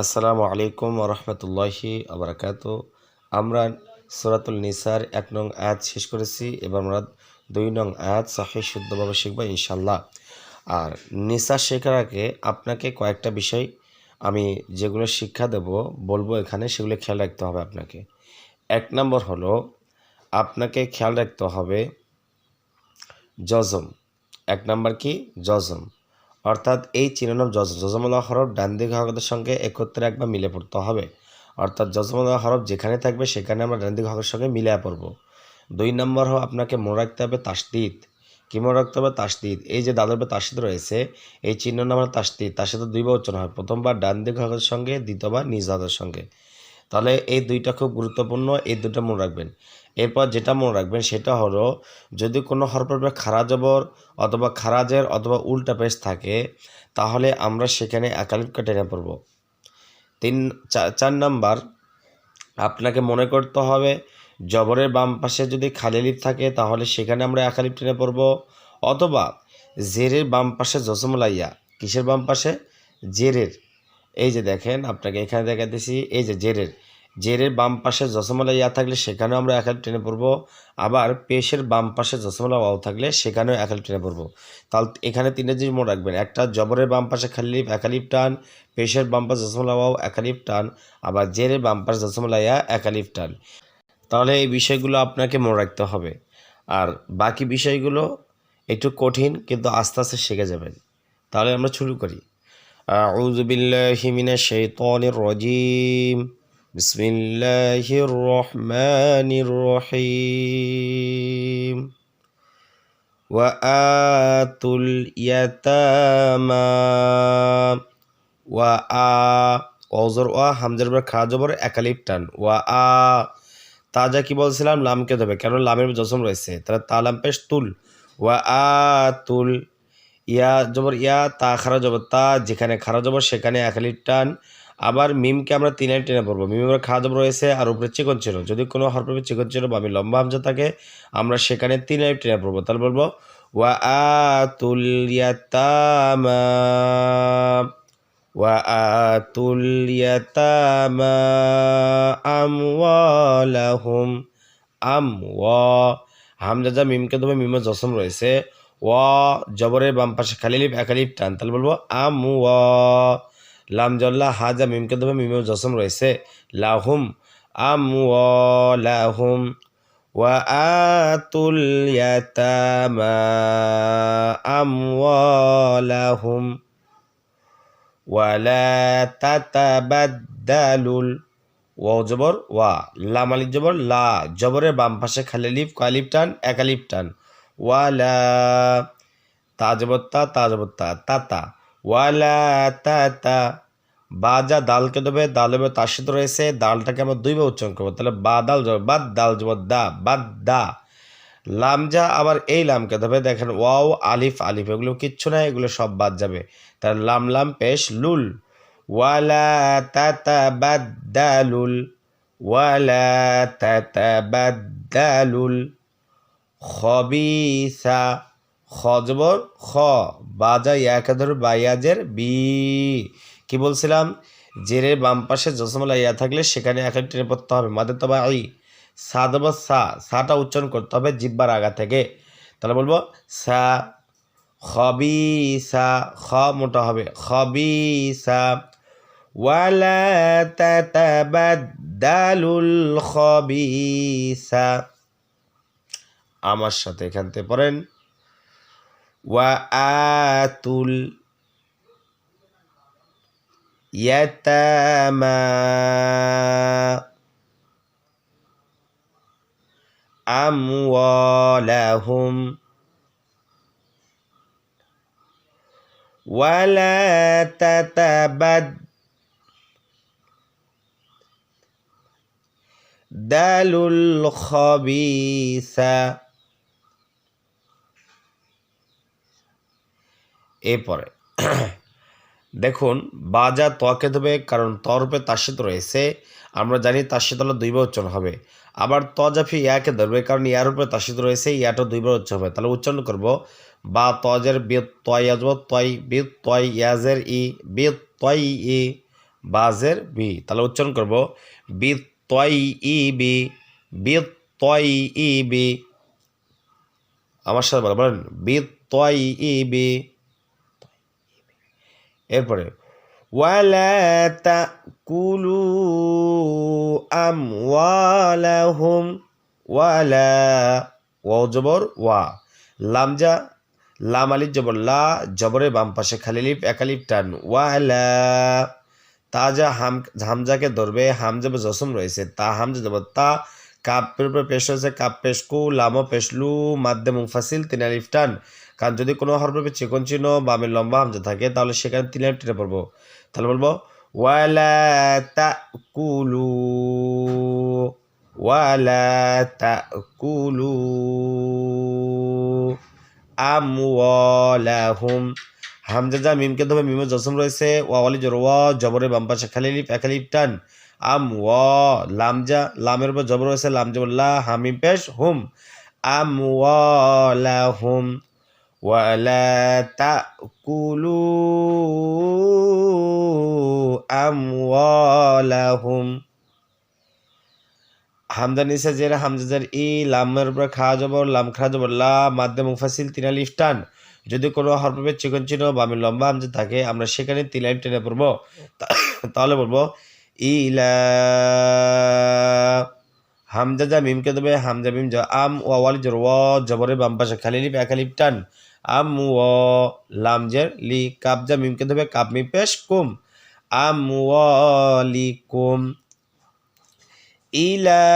আসসালামু আলাইকুম রহমতুল্লাহি আবরাকাত আমরা সুরাতুল নিসার এক নং আয়াত শেষ করেছি, এবার আমরা দুই নং আয়াত সাহি শুদ্ধভাবে শিখব ইনশাল্লাহ আর নিসা শেখার আগে আপনাকে কয়েকটা বিষয় আমি যেগুলো শিক্ষা দেব, বলব এখানে, সেগুলো খেয়াল রাখতে হবে আপনাকে। এক নম্বর হলো, আপনাকে খেয়াল রাখতে হবে জজম। এক নম্বর কি? জজম। অর্থাৎ এই জজ জজমুল্লাহ হরফ ডান দিক হরফের সঙ্গে একত্রে একবার মিলে পড়তে হবে। অর্থাৎ জজমুল্লাহ হরফ যেখানে থাকবে সেখানে আমরা ডান দিক সঙ্গে মিলে পড়ব। দুই নম্বর হলো আপনাকে মনে রাখতে হবে তাসদিদ। কী মনে রাখতে হবে? তাসদিদ। এই যে দাদার তাসদিদ রয়েছে, এই চিহ্ন নামের তাসদিদ। তার সাথে দুইবার উচ্চারণ হয় প্রথমবার ডান দিক সঙ্গে, দ্বিতীয়বার নিজ হাতের সঙ্গে। তাহলে এই দুইটা খুব গুরুত্বপূর্ণ, এই দুটো মনে রাখবেন। এরপর যেটা মনে রাখবেন সেটা হলো, যদি কোনো হরফের পরে খারা জবর অথবা খারাজের অথবা উল্টা পেশ থাকে, তাহলে আমরা সেখানে একালিপকে টেনে পড়ব। তিন চার নাম্বার, আপনাকে মনে করতে হবে, জবরের বাম পাশে যদি খালি লিপ থাকে, তাহলে সেখানে আমরা একালিপ টেনে পড়ব। অথবা জেরের বাম পাশে জসমলাইয়া কিসের বাম পাশে? জেরের। এই যে দেখেন, আপনাকে এখানে দেখাতেছি এই যে জেরের। জেরের বাম পাশে জসমলা ইয়া থাকলে সেখানেও আমরা এক টেনে পড়ব। আবার পেশের বাম পাশে জসমলা ওয়াও থাকলে সেখানেও এক টেনে পড়ব। তাহলে এখানে তিনটে জিনিস মনে রাখবেন। একটা, জবরের বাম পাশে খালিপ একালিপ টান, পেশের বাম পাশে জসমলা ওয়াও একালিপ টান, আবার জেরের বাম পাশে জসমলা ইয়া একালিপ টান। তাহলে এই বিষয়গুলো আপনাকে মনে রাখতে হবে। আর বাকি বিষয়গুলো একটু কঠিন, কিন্তু আস্তে আস্তে শিখে যাবেন। তাহলে আমরা শুরু করি। আউজবিল্লাহিমিনা শৈতনের রজিম। بسم الله الرحمن الرحيم وآتوا اليتامى وآ অজর ওয়া হামজার পর খা জবর একালিপ টান ওয়া আ তাজা কি বলছিলাম লামকে দেবে কেন লামের জসম রয়েছে তাহলে তা লাম পেশ তুল ওয়া আ তুল ইয়া জবর ইয়া তা খারা জবর তা যেখানে খারা জবর সেখানে একালিপ টান আবার মিমকে আমরা তিন লাইন টেনে পড়ব। মিমের খা জবর রয়েছে আর উপরে চিকন ছিল। যদি কোনো হরফে চিকন ছিল বা আমি লম্বা হামজা থাকে, আমরা সেখানে তিন লাইন টেনে পড়ব। তাহলে বলব ওয়া আ তুল ইয়াতামা ওয়া আ তুল ইয়াতামা আমওয়ালাহুম আম ওয়া হামজা যা মিমকে দেবে, মিমে জসম রয়েছে। ওয়া, জবরের বাম পাশে খালি লিপ, একালিপ টান। তাহলে বলব আম ওয়া লাম জল্লা হাজা মিমকে দেবে মিমেও জসম রয়েছে। লাহুম আম ওয়া ওয়া আতুল ইয়াতামা আমওয়ালাহুম ওয়ালা তাতাবাদ্দালুল ওয়াও জবর ওয়া, লাম আলিফ জবর লা, জবরের বাম পাশে খালি লিফ কালিফ টান? একালিফ টান। ওয়ালা তা জবর তা। ওয়ালা তা তা। বাজা দালকে দেবে দাল হবে তার সাথে রয়েছে দালটাকে আমরা দুইবার উচ্চারণ করব। তাহলে বা দাল বাদ দাল জবর দা বাদ দা। লাম যা আবার এই লামকে দেবে, দেখেন ওয়াও, আলিফ আলিফ, এগুলো কিচ্ছু না এগুলো সব বাদ যাবে। তার লাম লাম, পেশ, লুল। ওয়ালা তাতাবাদ্দালুল ওয়ালা তাতাবাদ্দালুল খবিসা। খজবর, খ বাজা ইয়াকে ধর বায়াজের বি। কি বলছিলাম? জেরের বাম পাশে জসমলা ইয়া থাকলে সেখানে এক টেনে পড়তে হবে। মাদের তবা আই সা দেব সা, সাটা উচ্চারণ করতে হবে জিব্বার আগা থেকে। তাহলে বলব, সা, খবি, সা, খ মোটা হবে। খবিসা ওয়ালা তাতাবাদ্দালুল খবিসা আমার সাথে এখান থেকে পড়েন। وآتوا اليتامى أموالهم ولا تتبدلوا الخبيث এরপরে, দেখুন, বাজা তকে দেবে, কারণ তরপে তাসিত রয়েছে। আমরা জানি তাসিত হলো দুইবার উচ্চারণ হবে। আবার তজাফি ইয়াকে ধরবে, কারণ ইয়ার উপরে তাসিত রয়েছে, ইয়াটা দুইবার উচ্চারণ হবে। তাহলে উচ্চারণ করব, বা তজের বেদ তয় আসব তয় বেদ তয় ইয়াজের ই বেদ তয় ই, বাজের বি। তাহলে উচ্চারণ করব বি তয় ই বি বি তয় ই বি। আমার সাথে বলো বলেন বি তয় ই বি। এরপরে, ওয়ালা তাকুলু আমওয়ালাহুম ওয়ালা ওয়াও জবর ওয়া। লামজা লাম আলিফ জবর, লা জবরের বাম পাশে খালি লিপ একালিপ টান, ওয়ালা তাজা হাম, হামজাকে ধরবে, হামজা জসম রয়েছে, তা হামজা জবর, তা কাপের উপর পেশ হয়েছে, কাপ পেশ কু, লামো পেশলু মাধ্যম মুফাসিল তিন আলিফ টান। কারণ যদি কোনো হরফে চিকন চিহ্ন বা বামের লম্বা হামজা থাকে, তাহলে সেখানে তিন আলিফ টেনে পড়ব। তাহলে বলব, ওয়ালা তাকুলু ওয়ালা তাকুলু, আমওয়ালাহুম। হামজা যা মিমকে ধরে মিমে জসম রয়েছে ওয়ালি জোর ওয়া জবরে বাম পাশে খালি লিপ একালিপ টান। আম ওয়া লামজা লামের উপর জবর রয়েছে লাম জবর, লা হামিম পেশ, হুম। আম ওয়ালা তাকুলু আমওয়ালাহুম হামজা নিচে জের হামজাজের ই, লামের উপরে খা জবর, লাম খা জবর, লা মাধ্যম মুফাসিল, তিন আলিফ যদি কোনো হরফে চিকন চিহ্ন বা আমি লম্বা হামজা থাকে, আমরা সেখানে তিন টেনে পড়ব। তাহলে বলব ইলা হামজা যা মিমকে দেবে, হামজা মিম যা আম ওয়াল জোর ও জবরের বাম পাশে খালি লিপ একালিপ টান। আম ও লামজের লি, কাপ যা মিমকে দেবে, কাপ মি পেশ, কুম। আম ওয়ালি কুম। ইলা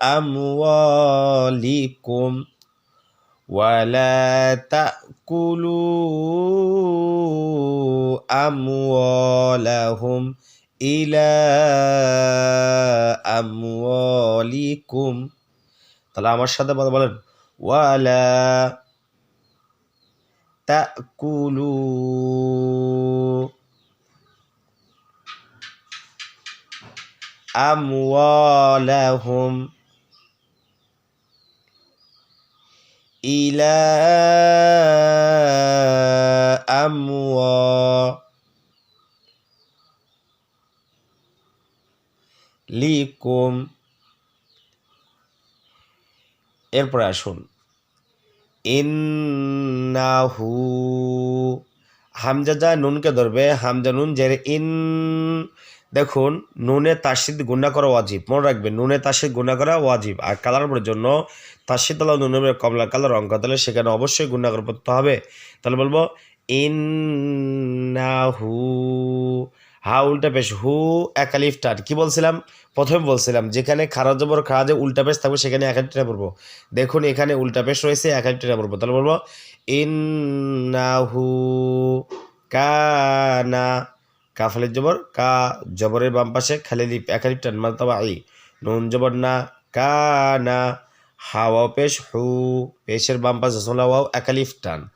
আমওয়ালিকুম ولا تأكلوا أموالهم إلى أموالكم তাহলে আমার সাথে বলে বলেন ওয়ালা তাকুলু أموالهم إلى أموالكم এরপরে আসুন ইন্নাহু হামজা যা নুনকে ধরবে হামজা নুন জের ইন দেখুন, নুনে তাসিদ গুণা করা ওয়াজিব। মনে রাখবেন, নুনে তাসিদ গুণা করা ওয়াজিব। আর কালার জন্য তাসিদ তালা নুনের কমলা কালার অঙ্ক তাহলে সেখানে অবশ্যই গুণা করে পড়তে হবে। তাহলে বলব, ইন্নাহু, হা উল্টা পেশ, হু একালিফ টান কি বলছিলাম? প্রথমে বলছিলাম, যেখানে খারাপ জবর খারাজে উল্টা পেশ থাকবে, সেখানে একালি টেনে পড়ব। দেখুন, এখানে উল্টা পেশ রয়েছে একালি টেনে পড়ব। তাহলে বলব, ইন্নাহু কানা কাফালের জবর, কা জবরের বাম পাশে খালি লিপ একালিপ টান মালতাবা আই নুন জবর না, কা না হাওয়া পেশ, হু, পেশের বাম পাশে জসমলা ওয়াও একালিফ টান।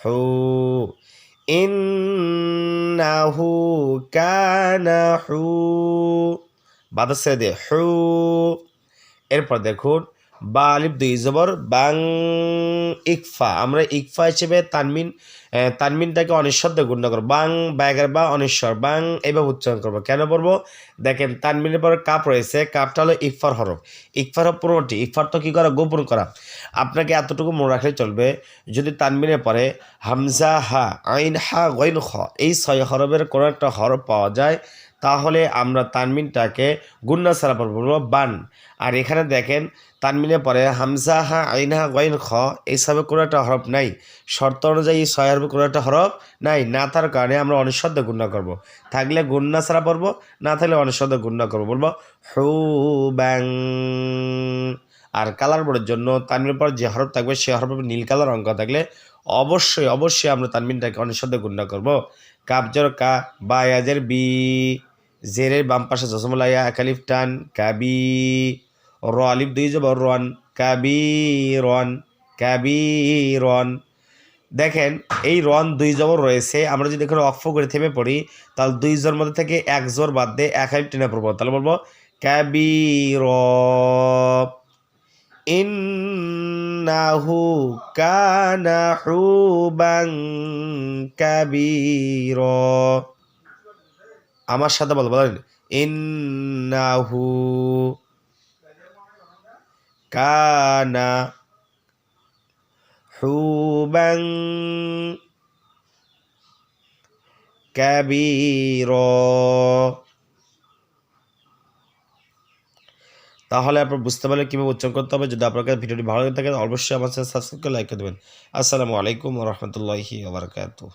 হু, ইন্নাহু কানা হু বাতাস ছেড়ে হু। এরপর দেখুন বা আলিফ দুই, জবর বাং ইকফা। আমরা ইকফা হিসেবে তানমিন তানমিনটাকে অনিশ্বর দিয়ে গুণ করব। বাং ব্যাগের বা অনিশ্বর বাং এইভাবে উচ্চারণ করব। কেন বলব দেখেন, তানমিনের পরে কাপ রয়েছে। কাপটা হলো ইকফার হরফ। ইকফার হরফ পনেরোটি ইকফার তো কী করা? গোপন করা। আপনাকে এতটুকু মনে রাখলে চলবে, যদি তানমিনের পরে হামজা হা, আইন হা গৈন খ, এই ছয় হরফের কোনো একটা হরফ পাওয়া যায় তাহলে আমরা তানমিনটাকে গুন্না সারা পর বলব বান। আর এখানে দেখেন তানমিনে পরে হামজা হা আইন হা গইন খ এইসবে কোনো একটা হরফ নাই। শর্ত অনুযায়ী ছয় হরফে কোনো একটা হরফ নাই। না থাকার কারণে আমরা অনিঃশব্দ গুণনা করব। থাকলে গুন্না ছাড়া পড়ব, না থাকলে অনিঃশব্দ গুণনা করব। বলব হু ব্যাং আর কালার বোর্ডের জন্য তানমিনের পর যে হরফ থাকবে, সে হরফে নীল কালার অঙ্ক থাকলে অবশ্যই অবশ্যই আমরা তানমিনটাকে অনিঃশব্দ গুণনা করব। কাবজর কা বা বি। জেরের বাম পাশে জসমলাইয়া একালিফ টান কাবি র আলিফ দুই জবর রন কাবি রন কাবি রন দেখেন, এই রন দুই জবর রয়েছে। আমরা যদি এখানে অক্ষ করে থেমে পড়ি, তাহলে দুই জোর মধ্যে থেকে এক জোর বাদ দিয়ে এক আলিফ টেনে পড়ব। তাহলে বলব কাবি র ইন্নাহু কানা হুবাং কাবীর আমার সাথে বল, বলেন, ইন্নাহু কানা হুবাং কাবীর। তাহলে আপনার বুঝতে পারলে কীভাবে উচ্চারণ করতে হবে। যদি আপনার কাছে ভিডিওটি ভালো লাগে থাকে, অবশ্যই আমার সাথে সাবস্ক্রাইব করে লাইক করে দেবেন। আসসালামু আলাইকুম রহমতুল্লাহি ওবরাকাতুহ